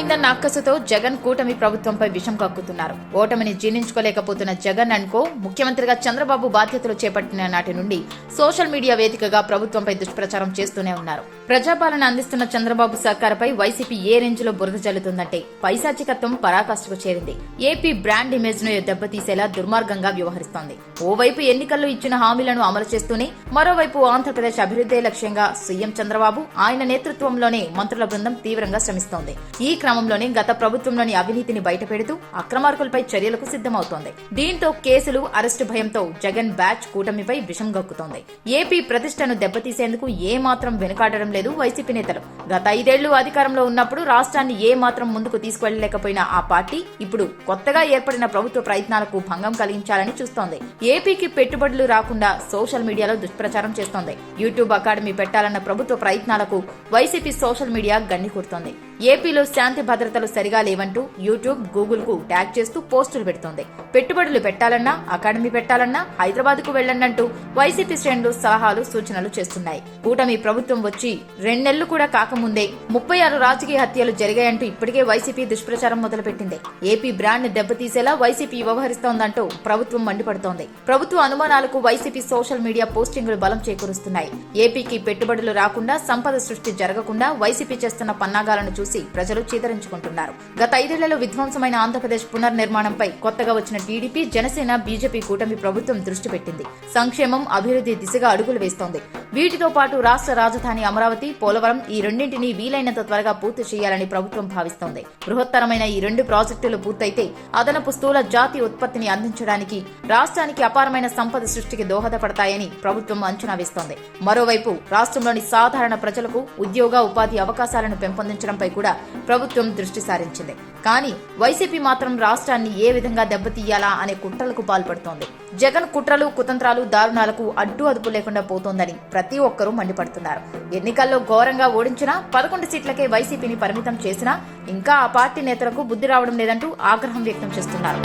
పోయిందన్న అక్కసుతో జగన్ కూటమి ప్రభుత్వంపై విషం కక్కుతున్నారు. ఓటమిని జీర్ణించుకోలేకపోతున్న జగన్ అనుకో ముఖ్యమంత్రిగా చంద్రబాబు బాధ్యతలు చేపట్టిన నాటి నుండి సోషల్ మీడియా వేదికగా ప్రభుత్వంపై దుష్ప్రచారం చేస్తూనే ఉన్నారు. ప్రజాపాలన అందిస్తున్న చంద్రబాబు సర్కారుపై వైసీపీ ఏ రేంజ్లో బురద జల్లుతుందంటే పైశాచికత్వం పరాకాష్ఠకు చేరింది. ఏపీ బ్రాండ్ ఇమేజ్ను దెబ్బతీసేలా దుర్మార్గంగా వ్యవహరిస్తోంది. ఓవైపు ఎన్నికల్లో ఇచ్చిన హామీలను అమలు చేస్తూనే మరోవైపు ఆంధ్రప్రదేశ్ అభివృద్ధి లక్ష్యంగా సీఎం చంద్రబాబు ఆయన నేతృత్వంలోనే మంత్రుల బృందం తీవ్రంగా శ్రమిస్తోంది. ఈ క్రమంలోనే గత ప్రభుత్వంలోని అవినీతిని బయటపెడుతూ అక్రమార్కులపై చర్యలకు సిద్ధమవుతోంది. దీంతో కేసులు అరెస్టు భయంతో జగన్ బ్యాచ్ కూటమిపై విషం గక్కుతోంది. ఏపీ ప్రతిష్టను దెబ్బతీసేందుకు ఏ మాత్రం వెనుకాడడం లేదు వైసీపీ నేతలు. గత ఐదేళ్ళు అధికారంలో ఉన్నప్పుడు రాష్ట్రాన్ని ఏ మాత్రం ముందుకు తీసుకువెళ్ళలేకపోయిన ఆ పార్టీ ఇప్పుడు కొత్తగా ఏర్పడిన ప్రభుత్వ ప్రయత్నాలకు భంగం కలిగించాలని చూస్తోంది. ఏపీకి పెట్టుబడులు రాకుండా సోషల్ మీడియాలో దుష్ప్రచారం చేస్తోంది. యూట్యూబ్ అకాడమీ పెట్టాలన్న ప్రభుత్వ ప్రయత్నాలకు వైసీపీ సోషల్ మీడియా గండి కొడుతోంది ఏపీలో శాంతి భద్రతలు సరిగా లేవంటూ యూట్యూబ్ గూగుల్కు ట్యాగ్ చేస్తూ పోస్టులు పెడుతోంది. పెట్టుబడులు పెట్టాలన్నా అకాడమీ పెట్టాలన్నా హైదరాబాద్కు వెళ్ళండంటూ వైసీపీ శ్రేణులు సలహాలు సూచనలు చేస్తున్నాయి. కూటమి ప్రభుత్వం వచ్చి రెండెళ్ళు కూడా ముందే ముప్పై ఆరు రాజకీయ హత్యలు జరిగాయంటూ ఇప్పటికే వైసీపీ దుష్ప్రచారం మొదలుపెట్టింది. ఏపీ బ్రాండ్ దెబ్బతీసేలా వైసీపీ వ్యవహరిస్తోందంటూ ప్రభుత్వం మండిపడుతోంది. ప్రభుత్వ అనుమానాలకు వైసీపీ సోషల్ మీడియా పోస్టింగులు బలం చేకూరుస్తున్నాయి. ఏపీకి పెట్టుబడులు రాకుండా సంపద సృష్టి జరగకుండా వైసీపీ చేస్తున్న పన్నాగాలను చూసి ప్రజలు చీదరించుకుంటున్నారు. గత ఐదేళ్ళలో విధ్వంసమైన ఆంధ్రప్రదేశ్ పునర్నిర్మాణంపై కొత్తగా వచ్చిన టీడీపీ జనసేన బీజేపీ కూటమి ప్రభుత్వం దృష్టి పెట్టింది. సంక్షేమం అభివృద్ధి దిశగా అడుగులు వేస్తోంది. వీటితో పాటు రాష్ట్ర రాజధాని అమరావతి పోలవరం ఈ రెండింటిని వీలైనంత త్వరగా పూర్తి చేయాలని ప్రభుత్వం భావిస్తోంది. బృహత్తరమైన ఈ రెండు ప్రాజెక్టులు పూర్తయితే అదనపు స్థూల జాతి ఉత్పత్తిని అందించడానికి రాష్ట్రానికి అపారమైన సంపద సృష్టికి దోహదపడతాయని ప్రభుత్వం అంచనా వేస్తోంది. మరోవైపు రాష్ట్రంలోని సాధారణ ప్రజలకు ఉద్యోగ ఉపాధి అవకాశాలను పెంపొందించడంపై కూడా ప్రభుత్వం దృష్టి సారించింది. కానీ వైసీపీ మాత్రం రాష్ట్రాన్ని ఏ విధంగా దెబ్బతీయాలా అనే కుట్రలకు పాల్పడుతోంది. జగన్ కుట్రలు కుతంత్రాలు దారుణాలకు అడ్డు అదుపు లేకుండా పోతోందని ప్రతి ఒక్కరూ మండిపడుతున్నారు. ఎన్నికల్లో ఘోరంగా ఓడించినా పదకొండు సీట్లకే వైసీపీని పరిమితం చేసినా ఇంకా ఆ పార్టీ నేతలకు బుద్ధి రావడం లేదంటూ ఆగ్రహం వ్యక్తం చేస్తున్నారు.